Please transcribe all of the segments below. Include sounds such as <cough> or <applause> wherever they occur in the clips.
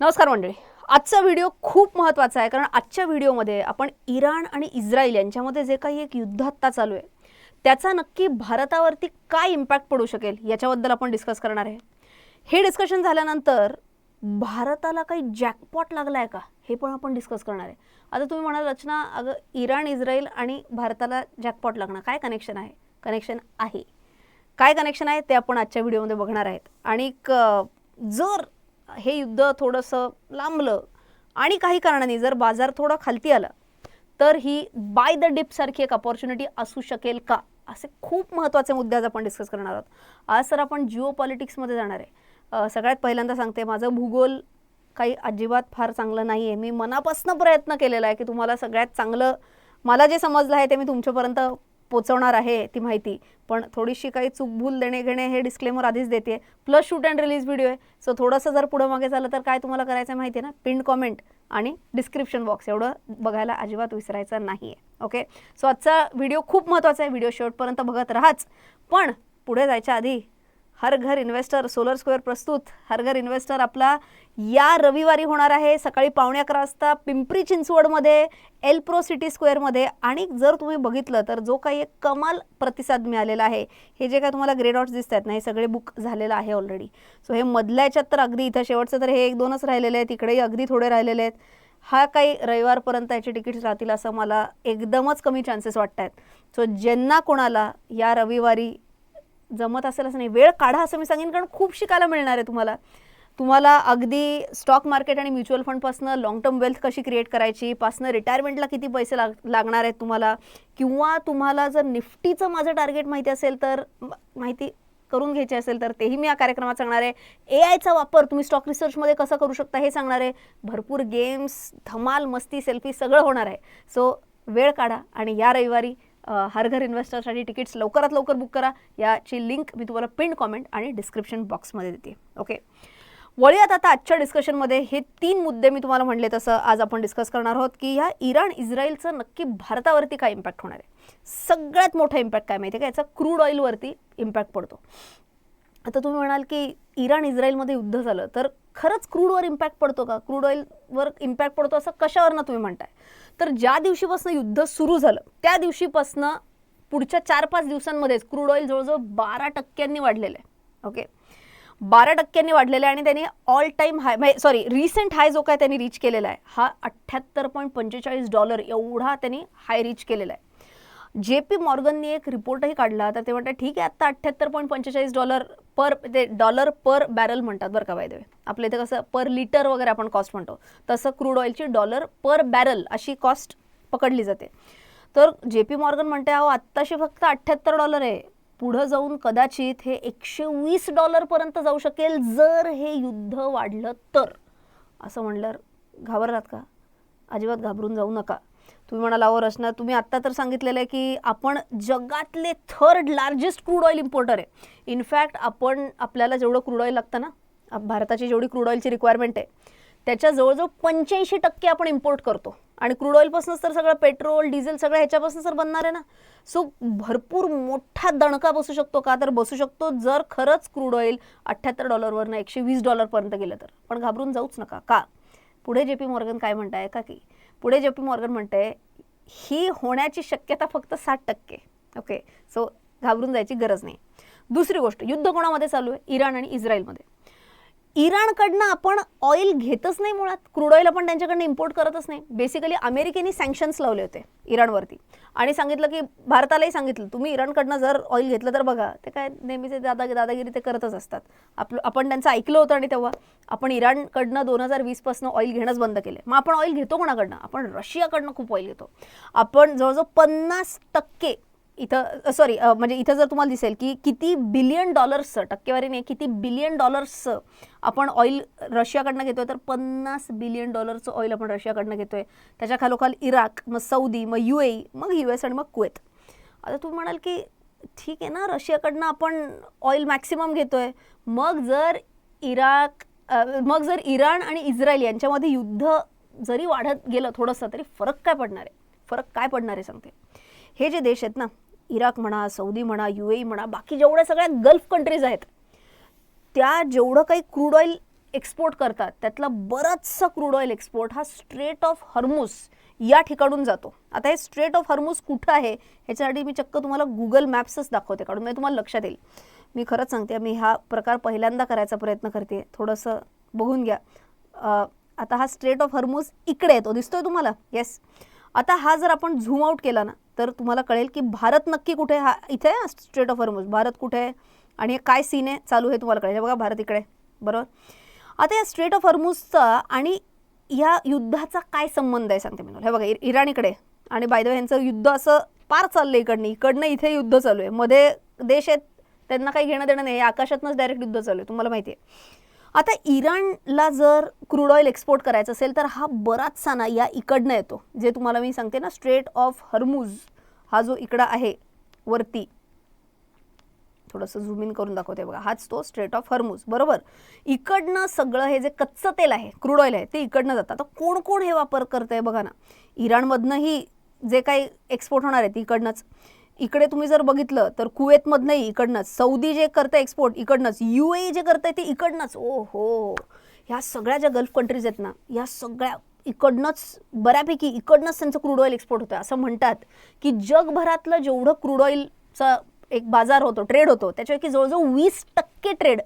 नमस्कार मंडळी. आजचा व्हिडिओ खूप महत्त्वाचा आहे कारण आजच्या व्हिडिओमध्ये आपण इराण आणि इस्रायल यांच्यामध्ये जे काही एक युद्ध आत्ता चालू आहे त्याचा नक्की भारतावरती काय इम्पॅक्ट पडू शकेल याच्याबद्दल आपण डिस्कस करणार आहे. हे डिस्कशन झाल्यानंतर भारताला काही जॅकपॉट लागला आहे का हे पण आपण डिस्कस करणार आहे. आता तुम्ही म्हणाल रचना अगं इराण इस्रायल आणि भारताला जॅकपॉट लागणं काय कनेक्शन आहे? कनेक्शन आहे. काय कनेक्शन आहे ते आपण आजच्या व्हिडिओमध्ये बघणार आहेत. आणि जर हे युद्ध थोडंसं लांबलं. आणि काही कारणाने जर बाजार थोडा खालती आला तर ही बाय द डिपसारखी एक अपॉर्च्युनिटी असू शकेल का? असे खूप महत्त्वाचे मुद्दे आज आपण डिस्कस करणार आहोत. आज सर आपण जिओ पॉलिटिक्समध्ये जाणार आहे. सगळ्यात पहिल्यांदा सांगते माझं भूगोल काही अजिबात फार चांगलं नाही आहे मी मनापासून प्रयत्न केलेला आहे की तुम्हाला सगळ्यात चांगलं मला जे समजलं आहे ते मी तुमच्यापर्यंत पोचवणार आहे ती माहिती. पण थोडीशी काही चूकभूल देणे घेणे हे डिस्क्लेमर आधीच देते. Plus shoot and release video आहे. सो थोडंसं जर पुढं मागे झालं तर काय तुम्हाला करायचं आहे माहिती आहे ना? पिन कॉमेंट आणि डिस्क्रिप्शन बॉक्स एवढं बघायला अजिबात विसरायचं नाही आहे ओके सो आजचा व्हिडिओ खूप महत्त्वाचा आहे. व्हिडिओ शेवटपर्यंत बघत राहाच. पण पुढे जायच्या आधी हर घर इन्व्हेस्टर सोलर स्क्वेअर प्रस्तुत. हर घर इन्व्हेस्टर आपला या रविवारी होणार आहे सकाळी पावणे अकरा वाजता पिंपरी चिंचवडमध्ये एल प्रो सिटी स्क्वेअरमध्ये आणि जर तुम्ही बघितलं तर जो काही एक कमाल प्रतिसाद मिळालेला आहे हे जे काय तुम्हाला ग्रे डॉट्स दिसत आहेत ना हे सगळे बुक झालेलं आहे ऑलरेडी सो हे मधल्या याच्यात तर अगदी इथं शेवटचं तर हे एक दोनच राहिलेले आहेत इकडेही अगदी थोडे राहिलेले आहेत. हा काही रविवारपर्यंत याचे तिकीट्स राहतील असं मला एकदमच कमी चान्सेस वाटत आहेत सो ज्यांना कोणाला या रविवारी जमत असेल असं नाही. वेळ काढा असं मी सांगेन कारण खूप शिकायला मिळणार आहे तुम्हाला. तुम्हाला अगदी स्टॉक मार्केट आणि म्युच्युअल फंडपासनं लाँग टर्म वेल्थ कशी क्रिएट करायची पासनं रिटायरमेंटला किती पैसे लाग लागणार आहेत तुम्हाला किंवा तुम्हाला जर निफ्टीचं माझं टार्गेट माहिती असेल तर माहिती करून घ्यायची असेल तर तेही मी या कार्यक्रमात सांगणार आहे. ए आयचा वापर तुम्ही स्टॉक रिसर्चमध्ये कसा करू शकता हे सांगणार आहे. भरपूर गेम्स धमाल मस्ती सेल्फी सगळं होणार आहे. सो वेळ काढा आणि या रविवारी हर घर इन्व्हेस्टरसाठी तिकीट्स लवकरात लवकर बुक करा. याची लिंक मी तुम्हाला पिन कॉमेंट आणि डिस्क्रिप्शन बॉक्समध्ये देते. ओके वळूयात आता आजच्या डिस्कशनमध्ये हे तीन मुद्दे मी तुम्हाला म्हणले तसं आज आपण डिस्कस करणार आहोत की ह्या इराण इस्रायलचं नक्की भारतावरती काय इम्पॅक्ट होणार आहे? सगळ्यात मोठा इम्पॅक्ट काय माहिती आहे का? याचा क्रूड ऑइलवरती इम्पॅक्ट पडतो. आता तुम्ही म्हणाल की इराण इस्रायलमध्ये युद्ध झालं तर खरंच क्रूडवर इम्पॅक्ट पडतो का? क्रूड ऑइलवर इम्पॅक्ट पडतो असं कशावरनं तुम्ही म्हणताय? तर ज्या दिवशीपासून युद्ध सुरू झालं त्या दिवशीपासनं पुढच्या चार पाच दिवसांमध्येच क्रूड ऑइल जवळजवळ बारा टक्क्यांनी वाढलेलं आहे. ओके बारा टक्क्यांनी वाढलेलं आहे आणि त्यांनी all time high sorry recent high जो काय त्यांनी रीच केलेला आहे हा अठ्ठ्याहत्तर पॉईंट पंचेचाळीस डॉलर एवढा त्यांनी हाय रीच केलेला आहे. जे पी मॉर्गननी एक रिपोर्टही काढला तर ते म्हणतात ठीक आहे आत्ता अठ्ठ्याहत्तर पॉईंट पंचेचाळीस डॉलर पर ते डॉलर पर बॅरल म्हणतात बरं का बाय आपल्या इथे कसं पर लिटर वगैरे आपण कॉस्ट म्हणतो. तसं क्रूड ऑइलची डॉलर पर बॅरल अशी कॉस्ट पकडली जाते. तर जे पी मॉर्गन म्हणते अहो आत्ताशी फक्त अठ्ठ्याहत्तर डॉलर आहे. पुढं जाऊन कदाचित हे एकशे वीस डॉलरपर्यंत जाऊ शकेल जर हे युद्ध वाढलं तर. असं म्हणल्यावर घाबरलात का? अजिबात घाबरून जाऊ नका. तुम्ही म्हणाला अहो रचना तुम्ही आत्ता तर सांगितलेलं आहे की आपण जगातले third largest crude oil importer आहे. इनफॅक्ट आपण आपल्याला जेवढं क्रूड ऑइल लागतं ना भारताची जेवढी क्रूड ऑइलची रिक्वायरमेंट आहे त्याच्या जवळजवळ पंच्याऐंशी टक्के आपण इम्पोर्ट करतो. आणि क्रूड ऑइलपासूनच तर सगळं पेट्रोल डिझेल सगळं ह्याच्यापासून तर बनणार आहे ना. सो भरपूर मोठा दणका बसू शकतो का? तर बसू शकतो जर खरंच क्रूड ऑइल अठ्ठ्याहत्तर डॉलरवरनं एकशे वीस डॉलरपर्यंत गेलं तर. पण घाबरून जाऊच नका. का? पुढे जे पी मॉर्गन काय म्हणताय? का की पुढे जे पी मॉर्गन म्हणते ही होण्याची शक्यता फक्त साठ टक्के. ओके सो घाबरून जायची गरज नाही. दुसरी गोष्ट युद्ध कोणामध्ये चालू आहे? इराण आणि इस्रायलमध्ये. इराणकडनं आपण ऑइल घेतच नाही मुळात. क्रूड ऑइल आपण त्यांच्याकडनं इम्पोर्ट करतच नाही. बेसिकली अमेरिकेने सँक्शन्स लावले होते इराणवरती. आणि सांगितलं की भारतालाही सांगितलं तुम्ही इराणकडनं जर ऑइल घेतलं तर बघा. ते काय नेहमीचे दादा दादागिरी ते करतच असतात. आपलं आपण त्यांचं ऐकलं होतं आणि तेव्हा आपण इराणकडनं दोन हजार वीसपासून ऑइल घेणंच बंद केलं मग आपण ऑइल घेतो कोणाकडनं? आपण रशियाकडनं खूप ऑइल घेतो. आपण जवळजवळ पन्नास टक्के इथं सॉरी म्हणजे इथं जर तुम्हाला दिसेल की किती बिलियन डॉलर्सचं टक्केवारी नाही किती बिलियन डॉलर्सचं आपण ऑइल रशियाकडनं घेतोय तर पन्नास बिलियन डॉलरचं ऑइल आपण रशियाकडनं घेतोय. त्याच्या खालोखाल इराक मग सौदी मग यू ए मग यू एस आणि मग कुवेत आता तुम्ही म्हणाल की ठीक आहे ना रशियाकडनं आपण ऑइल मॅक्सिमम घेतोय. मग जर इराक मग जर इराण आणि इस्रायल यांच्यामध्ये युद्ध जरी वाढत गेलं थोडंसं तरी फरक काय पडणार आहे? फरक काय पडणार आहे सांगते. हे जे देश आहेत ना इराक म्हणा सौदी म्हणा यू ए म्हणा बाकी जेवढ्या सगळ्या गल्फ कंट्रीज आहेत त्या जेवढं काही क्रूड ऑइल एक्सपोर्ट करतात त्यातला बराचसा क्रूड ऑइल एक्सपोर्ट हा स्ट्रेट ऑफ हर्मुस या ठिकाणून जातो. आता हे स्ट्रेट ऑफ हर्मुस कुठं आहे ह्याच्यासाठी मी चक्क तुम्हाला गुगल मॅप्सच दाखवते काढून म्हणजे तुम्हाला लक्षात येईल. मी खरंच सांगते मी हा प्रकार पहिल्यांदा करायचा प्रयत्न करते थोडंसं बघून घ्या. आता हा स्ट्रेट ऑफ हर्मुस इकडे येतो दिसतोय तुम्हाला? येस आता हा जर आपण झूम आउट केला ना तर तुम्हाला कळेल की भारत नक्की कुठे आहे? हा इथे आहे स्ट्रेट ऑफ हर्मुस भारत कुठे आहे? आणि हे काय सीन आहे? चालू आहे तुम्हाला कळेल. हे बघा भारत इकडे बरोबर? आता या स्ट्रेट ऑफ हर्मुसचा आणि या युद्धाचा काय संबंध आहे सांगते मी हे बघा इराणीकडे आणि बाय यांचं युद्ध असं पार चाललंय इकडनं. इकडनं इथे युद्ध चालू आहे. मध्ये देश आहेत त्यांना काही घेणं देणं नाही. आकाशातनंच डायरेक्ट युद्ध चालू आहे. तुम्हाला माहिती आहे. आता इराणला जर क्रूड ऑइल एक्सपोर्ट करायचं असेल तर हा बराचसा ना या इकडनं येतो. जे तुम्हाला मी सांगते ना स्ट्रेट ऑफ हर्मुज हा जो इकडं आहे वरती. थोडंसं झूम इन करून दाखवते बघा. हाच तो स्ट्रेट ऑफ हर्मुज. बरोबर? इकडनं सगळं हे जे कच्चं तेल आहे क्रूड ऑइल आहे ते इकडनं जातं. आता कोण कोण हे वापर करतंय आहे बघा ना? इराणमधनंही जे काही एक्सपोर्ट होणार आहे ते इकडनंच. इकडे तुम्ही जर बघितलं तर कुवेतमधनंही इकडनंच सौदी जे करतं एक्सपोर्ट इकडनंच यू ए जे करतंय ते इकडनंच. ओ हो ह्या सगळ्या ज्या गल्फ कंट्रीज आहेत ना या सगळ्या इकडनंच बऱ्यापैकी इकडनंच त्यांचं क्रूड ऑइल एक्सपोर्ट होतं असं म्हणतात की जगभरातलं जेवढं क्रूड ऑइलचा एक बाजार होतो ट्रेड होतो त्याच्यापैकी जवळजवळ वीस टक्के ट्रेड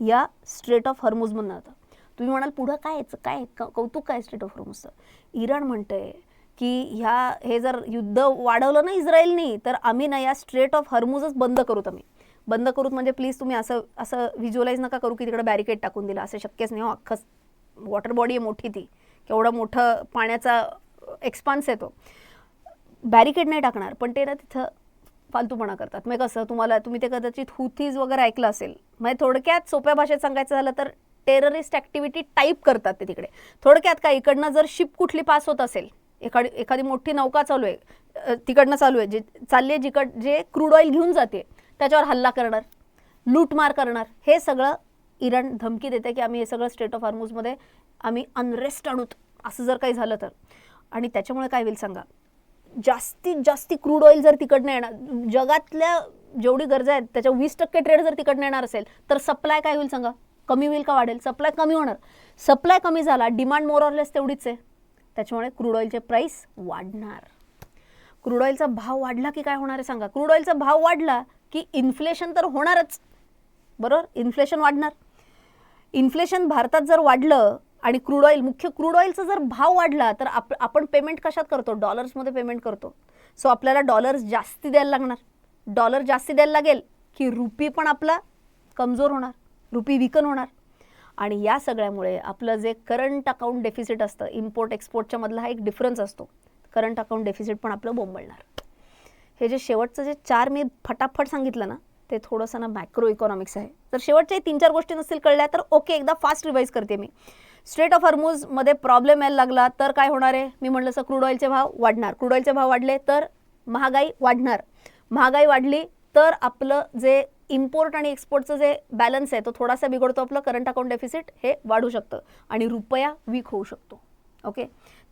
या स्ट्रेट ऑफ हर्मुजमधनं होतं. तुम्ही म्हणाल पुढं काय याचं? काय कौतुक काय स्ट्रेट ऑफ हर्मुजचं इराण म्हणतंय की ह्या हे जर युद्ध वाढवलं ना इस्रायलनी तर आम्ही ना या स्ट्रेट ऑफ हर्मुजच बंद करूत आम्ही बंद करूत म्हणजे प्लीज तुम्ही असं असं व्हिज्युअलाइज नका करू की तिकडे बॅरिकेड टाकून दिलं. असं शक्यच नाही हो अख्खं वॉटर बॉडी आहे मोठी ती. केवढं मोठं पाण्याचा एक्सपान्स येतो बॅरिकेड नाही टाकणार पण ते ना तिथं फालतूपणा करतात. मग कसं तुम्हाला तुम्ही ते कदाचित हुथीज वगैरे ऐकलं असेल. म्हणजे थोडक्यात सोप्या भाषेत सांगायचं झालं तर टेररिस्ट ॲक्टिव्हिटी टाईप करतात ते तिकडे. थोडक्यात काय इकडनं जर शिप कुठली पास होत असेल एखादी एखादी मोठी नौका चालू आहे तिकडनं चालू आहे जे चालली आहे जिकड जे क्रूड ऑइल घेऊन जाते त्याच्यावर हल्ला करणार लूटमार करणार हे सगळं इराण धमकी देते की आम्ही हे सगळं स्टेट ऑफ हार्मूजमध्ये आम्ही अनरेस्ट आणूत असं जर काही झालं तर. आणि त्याच्यामुळे काय होईल सांगा? जास्तीत जास्ती क्रूड ऑइल जर तिकडनं येणार जगातल्या जेवढी गरजा आहेत त्याच्या वीस टक्के ट्रेड जर तिकडनं येणार असेल तर सप्लाय काय होईल सांगा? कमी होईल का वाढेल? सप्लाय कमी होणार. सप्लाय कमी झाला डिमांड मोर ऑरलेस तेवढीच आहे. त्याच्यामुळे क्रूड ऑइलचे प्राईस वाढणार. क्रूड ऑइलचा भाव वाढला की काय होणार आहे सांगा? क्रूड ऑइलचा भाव वाढला की इन्फ्लेशन तर होणारच. बरोबर? इन्फ्लेशन वाढणार. इन्फ्लेशन भारतात जर वाढलं आणि क्रूड ऑइल मुख्य क्रूड ऑइलचा जर भाव वाढला तर आप आपण पेमेंट कशात करतो? डॉलर्समध्ये पेमेंट करतो. सो आपल्याला डॉलर्स जास्ती द्यायला लागणार. डॉलर जास्ती द्यायला लागेल की रुपी पण आपला कमजोर होणार. रुपी विकन होणार. आणि या सगळ्यामुळे आपलं जे करंट अकाउंट डेफिसिट असतं इम्पोर्ट एक्सपोर्टच्या मधला हा एक डिफरन्स असतो. करंट अकाउंट डेफिसिट पण आपलं बोंबळणार हे जे शेवटचं जे चार मी फटाफट सांगितलं ना ते थोडंसं ना मॅक्रो इकॉनॉमिक्स आहे. तर शेवटच्या तीन चार गोष्टी नसतील कळल्या तर ओके एकदा फास्ट रिवाईज करते मी. स्ट्रेट ऑफ हर्मूजमध्ये प्रॉब्लेम यायला लागला तर काय होणार आहे? मी म्हटलं असं क्रूड ऑइलचे भाव वाढणार. क्रूड ऑइलचे भाव वाढले तर महागाई वाढणार. महागाई वाढली तर आपलं जे इम्पोर्ट आणि एक्सपोर्टचं जे बॅलन्स आहे तो थोडासा बिघडतो आपलं करंट अकाउंट डेफिसिट हे वाढू शकतं आणि रुपया वीक होऊ शकतो. ओके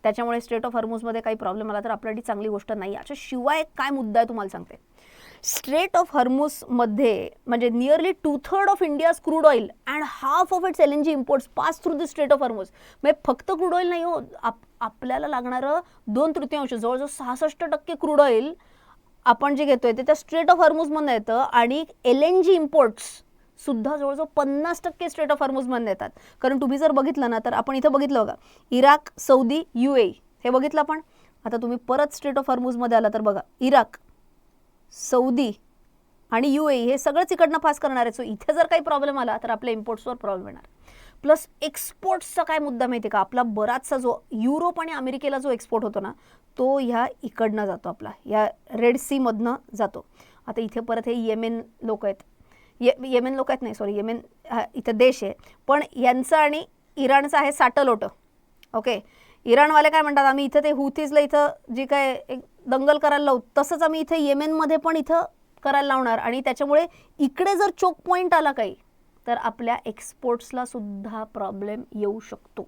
त्याच्यामुळे स्टेट ऑफ हर्मूजमध्ये काही प्रॉब्लेम आला तर आपल्यासाठी चांगली गोष्ट नाही. याच्याशिवाय काय मुद्दा आहे तुम्हाला सांगते. स्ट्रेट ऑफ हर्मूसमध्ये म्हणजे nearly two third of India's crude oil and half of its L N G imports pass through the strait of Hormuz म्हणजे फक्त क्रूड ऑइल नाही हो आप आपल्याला लागणारं दोन तृतीयांश जवळजवळ सहासष्ट टक्के क्रूड ऑइल आपण जे घेतोय ते त्या स्ट्रेट ऑफ हर्मूजमधनं येतं आणि एल एन जी इम्पोर्ट्स सुद्धा जवळजवळ पन्नास टक्के स्ट्रेट ऑफ हर्मूजमधनं येतात. कारण तुम्ही जर बघितलं ना तर आपण इथं बघितलं बघा. इराक सौदी यू ए हे बघितलं आपण? आता तुम्ही परत स्ट्रेट ऑफ हर्मूजमध्ये आला तर बघा. इराक सौदी आणि यू ए हे सगळंच इकडनं पास करणार. आहे सो इथे जर काही प्रॉब्लेम आला तर आपल्या इम्पोर्ट्सवर प्रॉब्लेम येणार. प्लस एक्सपोर्ट्सचा काय मुद्दा माहिती आहे का? आपला बराचसा जो युरोप आणि अमेरिकेला जो एक्सपोर्ट होतो ना तो ह्या इकडनं जातो आपला. या रेड सीमधनं जातो. आता इथे परत हे येमेन लोक आहेत. ये येमेन लोक आहेत नाही सॉरी येमेन हा इथं देश आहे. पण यांचं आणि इराणचं आहे साटलोटं. ओके इराणवाले काय म्हणतात आम्ही इथं ते हुथीजला इथं जी काय एक दंगल करायला लावू तसंच आम्ही इथे येमेनमध्ये पण इथं करायला लावणार. आणि त्याच्यामुळे इकडे जर चोक पॉईंट आला काही तर आपल्या एक्सपोर्ट्सला सुद्धा प्रॉब्लेम येऊ शकतो.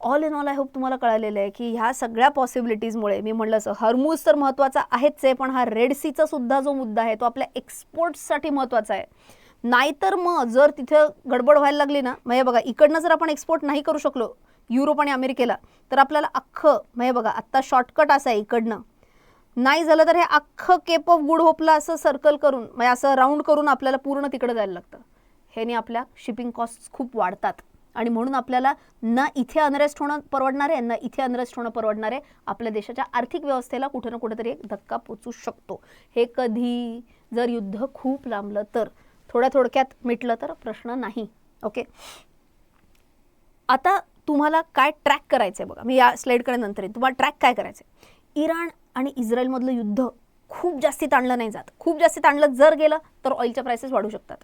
All in all I hope तुम्हाला कळालेलं आहे की ह्या सगळ्या पॉसिबिलिटीजमुळे मी म्हणलं असं हरमूज तर महत्त्वाचा आहेच आहे पण हा रेड सीचा सुद्धा जो मुद्दा आहे तो आपल्या एक्सपोर्ट्ससाठी महत्त्वाचा आहे. नाहीतर मग जर तिथं गडबड व्हायला लागली ना म्हणजे बघा इकडनं जर आपण एक्सपोर्ट नाही करू शकलो युरोप आणि अमेरिकेला तर आपल्याला अख्खं म्हणजे बघा आत्ता शॉर्टकट असं आहे इकडनं. नाही झालं तर हे अख्खं केप ऑफ गुड होपला असं सर्कल करून म्हणजे असं राऊंड करून आपल्याला पूर्ण तिकडे जायला लागतं. ह्याने आपल्या शिपिंग कॉस्ट खूप वाढतात. आणि म्हणून आपल्याला ना इथे अनरेस्ट होणं परवडणार आहे ना इथे अनरेस्ट होणं परवडणार आहे. आपल्या देशाच्या आर्थिक व्यवस्थेला कुठं ना कुठेतरी एक धक्का पोचू शकतो. हे कधी जर युद्ध खूप लांबलं तर थोड्या थोडक्यात मिटलं तर प्रश्न नाही. ओके आता तुम्हाला काय ट्रॅक करायचं आहे बघा. मी या स्लाईडकडे नंतर येईन. तुम्हाला ट्रॅक काय करायचं आहे इराण आणि इस्रायलमधलं युद्ध खूप जास्ती ताणलं नाही जात. खूप जास्ती ताणलं जर गेलं तर ऑइलच्या प्राइसेस वाढू शकतात.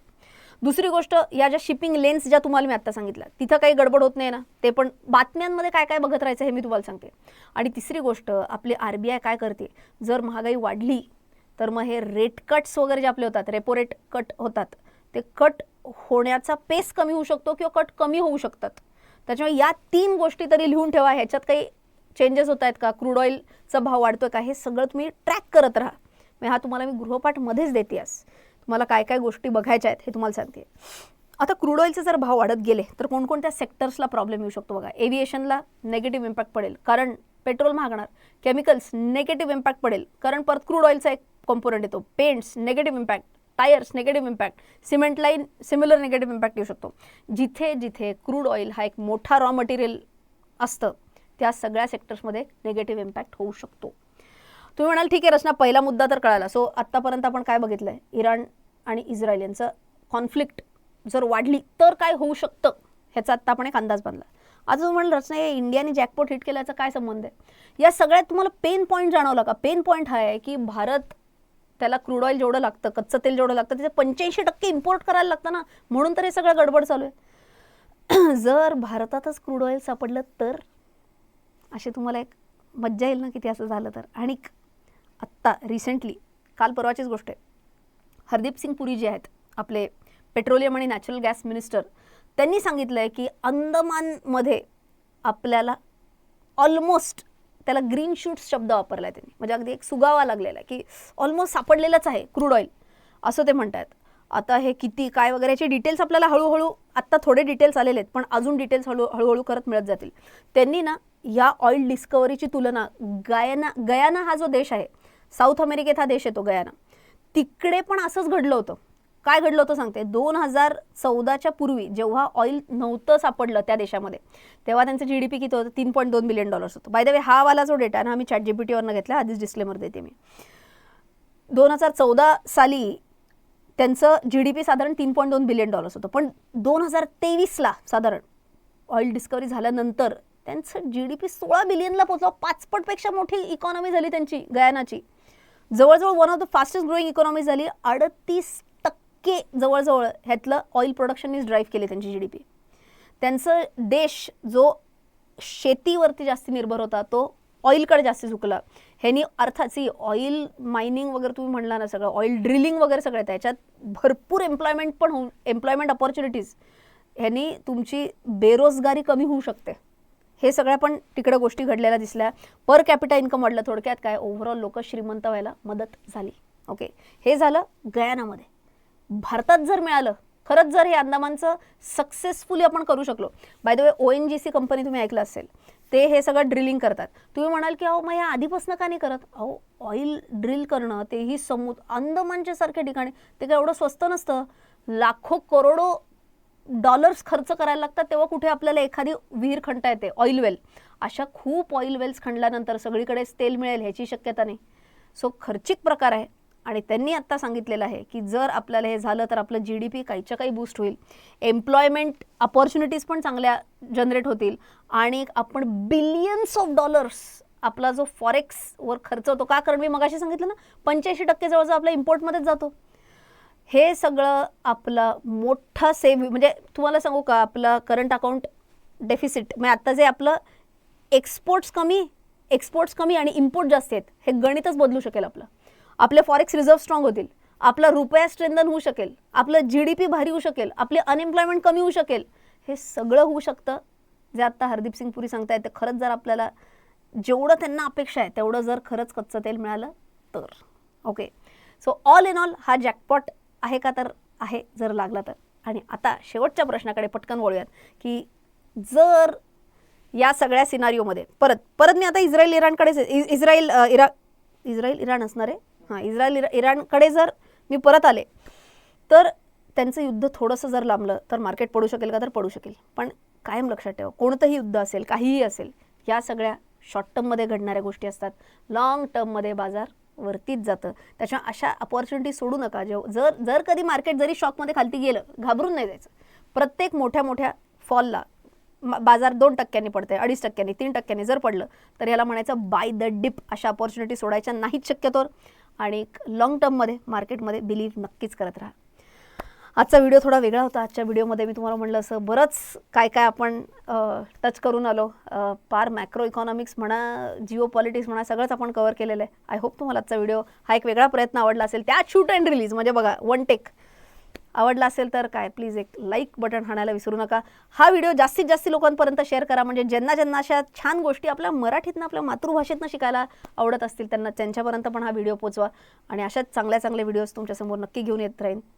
दुसरी गोष्ट या ज्या शिपिंग लेन्स ज्या तुम्हाला मी आत्ता सांगितल्या तिथं काही गडबड होत नाही ना? ते पण बातम्यांमध्ये काय काय बघत राहायचं हे मी तुम्हाला सांगते. आणि तिसरी गोष्ट आपली आर बी आय काय करते? जर महागाई वाढली तर मग हे रेट कट्स वगैरे जे आपले होतात रेपो रेट कट होतात ते कट होण्याचा पेस कमी होऊ शकतो किंवा कट कमी होऊ शकतात. त्याच्यामुळे या तीन गोष्टी तरी लिहून ठेवा. ह्याच्यात काही चेंजेस होत आहेत का? क्रूड ऑइलचा भाव वाढतोय का? हे सगळं तुम्ही ट्रॅक करत राहा. मग हा तुम्हाला मी गृहपाठमध्येच देते आज. तुम्हाला काय काय गोष्टी बघायच्या आहेत हे तुम्हाला सांगते. आता क्रूड ऑइलचे जर भाव वाढत गेले तर कोणकोणत्या सेक्टर्सला प्रॉब्लेम येऊ शकतो बघा. एव्हिएशनला नेगेटिव्ह इम्पॅक्ट पडेल. कारण पेट्रोल महागणार. केमिकल्स नेगेटिव्ह इम्पॅक्ट पडेल. कारण परत क्रूड ऑइलचा एक कॉम्पोनंट येतो. Paints negative impact tyres negative impact cement line similar negative impact येऊ शकतो. जिथे जिथे क्रूड ऑइल हा एक मोठा रॉ मटेरियल असतं त्या सगळ्या सेक्टर्समध्ये नेगेटिव्ह इम्पॅक्ट होऊ शकतो. तुम्ही म्हणाल ठीक आहे रचना पहिला मुद्दा तर कळाला. सो आत्तापर्यंत आपण काय बघितलं आहे इराण आणि इस्रायल यांचं कॉन्फ्लिक्ट जर वाढली तर काय होऊ शकतं? ह्याचा आत्ता आपण एक अंदाज बांधला. आज म्हणाल रचना हे इंडियाने जॅकपॉट हिट केल्याचा काय संबंध आहे? या सगळ्यात तुम्हाला पेन पॉईंट जाणवला का? पेन पॉईंट हा आहे की भारत त्याला क्रूड ऑइल जेवढं लागतं कच्चं तेल जेवढं लागतं त्याचं पंच्याऐंशी टक्के इम्पोर्ट करायला लागतं ना? म्हणून तर हे सगळं गडबड चालू आहे. <clears throat> जर भारतातच क्रूड ऑइल सापडलं तर? असे तुम्हाला एक मज्जा येईल ना किती असं झालं तर? आणि आत्ता रिसेंटली काल परवाचीच गोष्ट आहे. हरदीप सिंग पुरी जे आहेत आपले पेट्रोलियम आणि नॅचरल गॅस मिनिस्टर त्यांनी सांगितलं आहे की अंदमानमध्ये आपल्याला ऑलमोस्ट त्याला ग्रीन शूट्स शब्द वापरला आहे त्यांनी. म्हणजे अगदी एक सुगावा लागलेला आहे की ऑलमोस्ट सापडलेलंच आहे क्रूड ऑइल असं ते म्हणतात आता हे किती काय वगैरे याचे डिटेल्स आपल्याला हळूहळू आत्ता थोडे डिटेल्स आलेले आहेत पण अजून डिटेल्स हळू हळूहळू करत मिळत जातील. त्यांनी ना या ऑइल डिस्कवरीची तुलना गायना गयाना हा जो देश आहे साऊथ अमेरिकेत हा देश येतो गयाना. तिकडे पण असंच घडलं होतं. काय घडलं होतं सांगते. दोन हजार चौदाच्या पूर्वी जेव्हा ऑइल नव्हतं सापडलं त्या देशामध्ये तेव्हा त्यांचं जी डी पी किती होतं? तीन पॉईंट दोन बिलियन डॉलर्स होतं. बाय द वे हा वाला जो डेटा ना आम्ही चॅट जी पी टीवरनं घेतला आधीच डिस्क्लेमर देते मी. दोन हजार चौदा साली त्यांचं जी डी पी साधारण तीन पॉईंट दोन बिलियन डॉलर्स होतं. पण दोन हजार तेवीसला साधारण ऑइल डिस्कवरी झाल्यानंतर त्यांचं जी डी पी सोळा बिलियनला पोचलं पाचपटपेक्षा मोठी इकॉनॉमी झाली त्यांची गयानाची. जवळजवळ one of the fastest growing economy झाली. अडतीस टक्के जवळजवळ ह्यातलं ऑइल प्रोडक्शननीच ड्राईव्ह केली त्यांची जी डी पी त्यांचं देश जो शेतीवरती जास्त निर्भर होता तो ऑइलकडे जास्त झुकला. ह्यानी अर्थात सी ऑइल मायनिंग वगैरे तुम्ही म्हणला ना सगळं ऑइल ड्रिलिंग वगैरे सगळं त्याच्यात भरपूर एम्प्लॉयमेंट पण होऊ एम्प्लॉयमेंट अपॉर्च्युनिटीज ह्यानी तुमची बेरोजगारी कमी होऊ शकते. हे सगळ्या पण तिकडं गोष्टी घडलेल्या दिसल्या. पर कॅपिटा इन्कम वाढलं थोडक्यात काय? ओव्हरऑल लोक श्रीमंत व्हायला मदत झाली. ओके हे झालं गयानामध्ये. भारतात जर मिळालं खरंच जर हे अंदामानचं सक्सेसफुली आपण करू शकलो. By the way O N G C company तुम्ही ऐकलं असेल ते हे सगळं ड्रिलिंग करतात. तुम्ही म्हणाल की अहो मग हे आधीपासून का नाही करत? अहो ऑइल ड्रिल करणं तेही समुद्र अंदमानच्या सारख्या ठिकाणी. ते काय एवढं स्वस्त नसतं. लाखो करोडो डॉलर्स खर्च करायला लागतात तेव्हा कुठे आपल्याला एखादी विहीर खणता येते ऑइल वेल अशा खूप ऑइल वेल्स खणल्यानंतर सगळीकडेच तेल मिळेल ह्याची शक्यता नाही. सो खर्चिक प्रकार आहे आणि त्यांनी आत्ता सांगितलेलं आहे की जर आपल्याला हे झालं तर आपलं जी डी पी काहीच्या काही बूस्ट होईल. एम्प्लॉयमेंट अपॉर्च्युनिटीज पण चांगल्या जनरेट होतील आणि आपण बिलियन्स ऑफ डॉलर्स आपला जो फॉरेक्सवर खर्च होतो का? कारण मी मगाशी सांगितलं ना पंच्याऐंशी टक्के जवळजवळ आपल्या इम्पोर्टमध्येच जातो. हे सगळं आपलं मोठं सेव्ह म्हणजे तुम्हाला सांगू का आपलं करंट अकाउंट डेफिसिट म्हणजे आत्ता जे आपलं एक्सपोर्ट्स कमी एक्सपोर्ट्स कमी आणि इम्पोर्ट जास्त आहेत हे गणितच बदलू शकेल आपलं. आपले फॉरेक्स रिझर्व्ह स्ट्रॉंग होतील आपला रुपया स्ट्रेंदन होऊ शकेल आपलं जी डी पी भारी होऊ शकेल आपली अनएम्प्लॉयमेंट कमी होऊ शकेल हे सगळं होऊ शकतं. जे आत्ता हरदीप सिंग पुरी सांगतायत ते खरंच जर आपल्याला जेवढं त्यांना अपेक्षा आहे तेवढं जर खरंच कच्चं तेल मिळालं तर. Okay so all in all हा जॅकपॉट आहे का तर आहे जर लागला तर. आणि आता शेवटच्या प्रश्नाकडे पटकन वळूयात की जर या सगळ्या सिनारिओमध्ये परत परत मी आता इस्रायल इराणकडेच इ- इस्रायल इरा इस्रायल इराण असणार आहे? हां इस्रायल इरा इराणकडे जर मी परत आले तर त्यांचं युद्ध थोडंसं जर लांबलं तर मार्केट पडू शकेल का तर पडू शकेल. पण कायम लक्षात ठेवा कोणतंही युद्ध असेल काहीही असेल या सगळ्या शॉर्ट टर्ममध्ये घडणाऱ्या गोष्टी असतात. लाँग टर्ममध्ये बाजार वरतीच जातं. त्याच्या अशा अपॉर्च्युनिटी सोडू नका. जेव जर जर कधी मार्केट जरी शॉकमध्ये खालती गेलं घाबरून नाही जायचं. प्रत्येक मोठ्या मोठ्या फॉलला बाजार दोन टक्क्यांनी पडते अडीच टक्क्यांनी तीन टक्क्यांनी जर पडलं तर याला म्हणायचं बाय द डिप अशा अपॉर्च्युनिटी सोडायच्या नाहीत शक्यतोवर. आणि लाँग टर्ममध्ये मार्केटमध्ये बिलीव्ह नक्कीच करत राहा. आजचा व्हिडिओ थोडा वेगळा होता. आजच्या व्हिडिओमध्ये मी तुम्हाला म्हणलं असं बरंच काय काय आपण टच करून आलो. पार मॅक्रो इकॉनॉमिक्स म्हणा जिओ पॉलिटिक्स म्हणा सगळंच आपण कव्हर केलेलं आहे. आय होप तुम्हाला आजचा व्हिडिओ हा एक वेगळा प्रयत्न आवडला असेल. त्यात शूट अँड रिलीज म्हणजे बघा वन टेक आवडला असेल तर काय प्लीज एक लाईक बटन हाणायला विसरू नका. हा व्हिडिओ जास्तीत जास्त लोकांपर्यंत शेअर करा. म्हणजे ज्यांना ज्यांना अशा छान गोष्टी आपल्या मराठीतनं आपल्या मातृभाषेतनं शिकायला आवडत असतील त्यांना त्यांच्यापर्यंत पण हा व्हिडिओ पोचवा आणि अशाच चांगल्या चांगल्या व्हिडिओज तुमच्यासमोर नक्की घेऊन येत राहीन.